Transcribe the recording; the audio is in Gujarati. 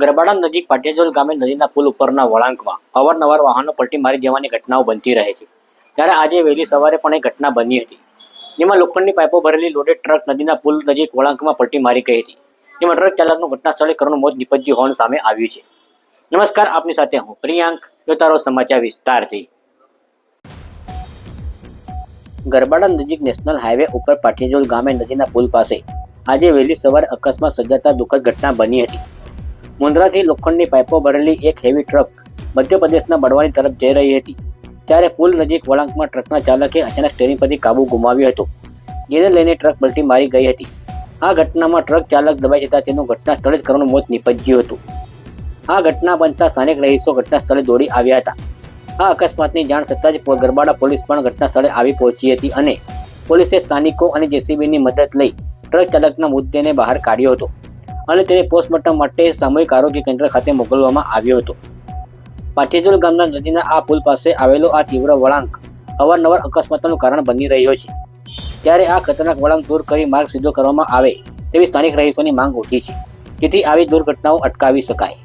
ગરબાડા નજીક પાટિયાજોલ ગામે નદીના પુલ ઉપરના વળાંકમાં અવારનવાર વાહનો પલટી મારી જવાની ઘટનાઓ બનતી રહે છે. ત્યારે આજે વહેલી સવારે પણ એક ઘટના બની હતી. જેમાં લોખંડની પાઇપો ભરેલી લોડેડ ટ્રક નદીના પુલ નજીક વળાંકમાં પલટી મારી ગઈ હતી. જેમાં ટ્રક ચાલકનું ઘટના સ્થળે કરુણ મોત નિપજ્યું હોવાનું સામે આવ્યું છે. નમસ્કાર, આપની સાથે હું પ્રિયાંક, જોતારો સમાચાર વિસ્તારથી ગરબાડા નજીક નેશનલ હાઈવે ઉપર પાટિયાજોલ ગામે નદીના પુલ પાસે આજે વહેલી સવારે અકસ્માત સર્જાતા દુઃખદ ઘટના બની હતી. મુન્દ્રાથી લોખંડની પાઇપો ભરેલી એક હેવી ટ્રક મધ્યપ્રદેશના બડવાની તરફ જઈ રહી હતી. ત્યારે પુલ નજીક વળાંકમાં ટ્રકના ચાલકે અચાનક સ્ટેરિંગ પરથી કાબુ ગુમાવ્યો હતો. જેને લઈને ટ્રક પલટી મારી ગઈ હતી. આ ઘટનામાં ટ્રક ચાલક દબાઈ જતા તેનું ઘટના સ્થળે જ કરવાનું મોત નિપજ્યું હતું. આ ઘટના બનતા સ્થાનિક રહીશો ઘટના સ્થળે દોડી આવ્યા હતા. આ અકસ્માતની જાણ થતાં જ ગરબાડા પોલીસ પણ ઘટના સ્થળે આવી પહોંચી હતી અને પોલીસે સ્થાનિકો અને જેસીબીની મદદ લઈ ટ્રક ચાલકના મુદ્દેને બહાર કાઢ્યો હતો. અને તેને પોસ્ટમોર્ટમ માટે સામૂહિક આરોગ્ય કેન્દ્ર ખાતે મોકલવામાં આવ્યો હતો. પાટિયાજોલ ગામના નદીના આ પુલ પાસે આવેલો આ તીવ્ર વળાંક અવારનવાર અકસ્માતોનું કારણ બની રહ્યો છે. ત્યારે આ ખતરનાક વળાંક દૂર કરી માર્ગ સીધો કરવામાં આવે તેવી સ્થાનિક રહીશોની માંગ ઉઠી છે. જેથી આવી દુર્ઘટનાઓ અટકાવી શકાય.